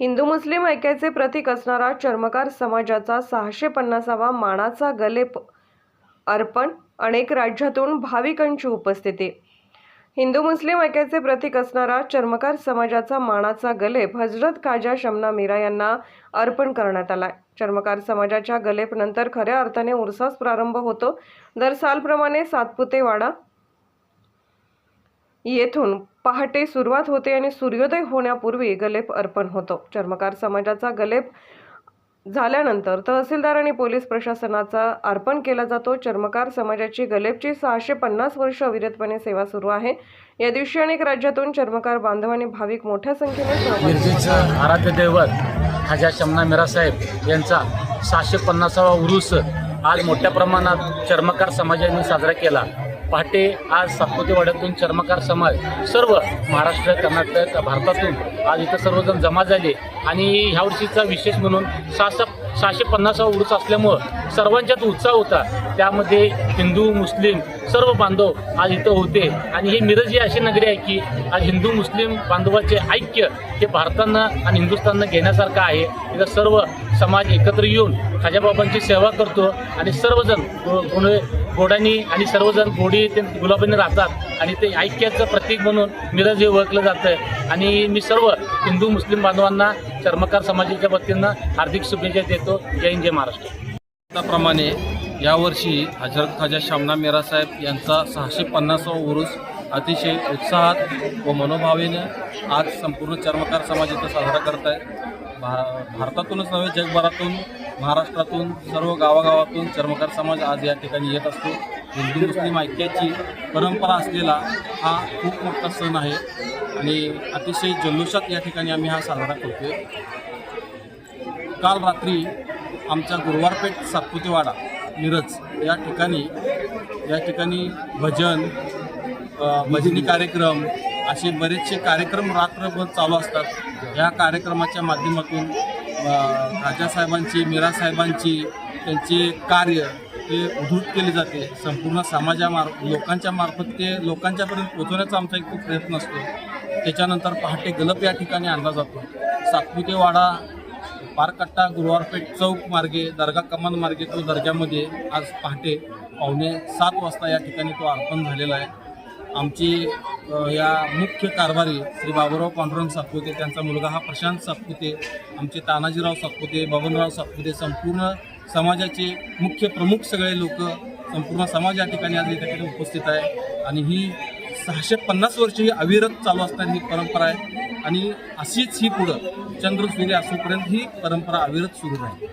हिंदू मुस्लिम ऐक्याचे प्रतीक असणारा चर्मकार समाजाचा सहाशे पन्नासावा मानाचा गलेप अर्पण अनेक राज्यातून भाविकांची उपस्थिती. हिंदू मुस्लिम ऐक्याचे प्रतीक असणारा चर्मकार समाजाचा मानाचा गलेप हजरत काजा शमना मीरा यांना अर्पण करण्यात आलाय. चर्मकार समाजाच्या गलेप नंतर खऱ्या अर्थाने उरसास प्रारंभ होतो. दर सालप्रमाणे सातपुतेवाडा येथून पहाटे सुरुवात होते आणि सूर्योदय होण्यापूर्वी गलेप अर्पण होतो. चर्मकार समाजाचा गलेप झाल्यानंतर तहसीलदार आणि पोलीस प्रशासनाचा अर्पण केला जातो. चर्मकार समाजाची गलेपची सहाशे पन्नास वर्ष अविरतपणे सेवा सुरू आहे. या दिवशी अनेक राज्यातून चर्मकार बांधव आणि भाविक मोठ्या संख्येने आराध्य दैवत खाजा शमना मिरासाहेब यांचा सहाशे पन्नासावा उरूस आज मोठ्या प्रमाणात चर्मकार समाजाने साजरा केला. पहाटे आज सातपुतेवाड्यातून चर्मकार समाज सर्व महाराष्ट्र कर्नाटक भारतातून आज इथं सर्वजण जमा झाले. आणि ह्या वर्षीचा विशेष म्हणून सहा सहाशे पन्नासावा उरूस असल्यामुळं सर्वांच्यात उत्साह होता. त्यामध्ये हिंदू मुस्लिम सर्व बांधव आज इथं होते. आणि ही मिरज ही अशी नगरी आहे की आज हिंदू मुस्लिम बांधवाचे ऐक्य हे भारतानं आणि हिंदुस्थाननं घेण्यासारखं आहे. इथं सर्व समाज एकत्र येऊन खाजाबाबांची सेवा करतो आणि सर्वजण गो- कोणी गोडानी आणि सर्वजण गोडी ते गुलाबाने राहतात. आणि ते ऐक्याचं प्रतीक म्हणून मिरज हे ओळखलं जातं आणि मी सर्व हिंदू मुस्लिम बांधवांना चर्मकार समाजाच्या वतीनं हार्दिक शुभेच्छा देतो. जय हिंद जय महाराष्ट्र. त्याप्रमाणे यावर्षी हजरत खाजा शामना मेरा साहेब यांचा सहाशे पन्नासावा उरूस अतिशय उत्साहात व मनोभावेनं आज संपूर्ण चर्मकार समाज इथं साजरा करत आहे. भा भारतातूनच नव्हे जगभरातून महाराष्ट्रातून सर्व गावागावातून चर्मकार समाज आज या ठिकाणी येत असतो. हिंदू मुस्लिम ऐक्याची परंपरा असलेला हा खूप मोठा सण आहे आणि अतिशय जल्लोषात या ठिकाणी आम्ही हा साजरा करतोय. काल रात्री आमच्या गुरुवारपेठ सातपुतेवाडा मिरज. या ठिकाणी या ठिकाणी भजन भजनी कार्यक्रम असे बरेचसे कार्यक्रम रात्रभर चालू असतात. या कार्यक्रमाच्या माध्यमातून राजासाहेबांची मीरासाहेबांची त्यांचे कार्य ते उद्धृत केले जाते. संपूर्ण समाजामार लोकांच्या मार्फत ते लोकांच्यापर्यंत पोहोचवण्याचा आमचा एक खूप प्रयत्न असतो. त्याच्यानंतर पहाटे गलप या ठिकाणी आणला जातो. सातपुतेवाडा पारकट्टा गुरुवारपेठ चौक मार्गे दर्गा कमान मार्गे तो दर्ग्यामध्ये आज पहाटे पावणे सात वाजता या ठिकाणी तो अर्पण झालेला आहे. आमची या मुख्य कारभारी श्री बाबूराव पांडुरंग सातपुते त्यांचा मुलगा हा प्रशांत सातपुते आमचे तानाजीराव सातपुते बबनराव सातपुते संपूर्ण समाजाचे मुख्य प्रमुख सगळे लोक संपूर्ण समाज या ठिकाणी आज या ठिकाणी उपस्थित आहे. आणि ही सहाशे पन्नास वर्ष ही अविरत चालू असणारी ही परंपरा आहे. आणि अशीच ही पुढं चंद्र सूर्य असूपर्यंत ही परंपरा अविरत सुरू राहील.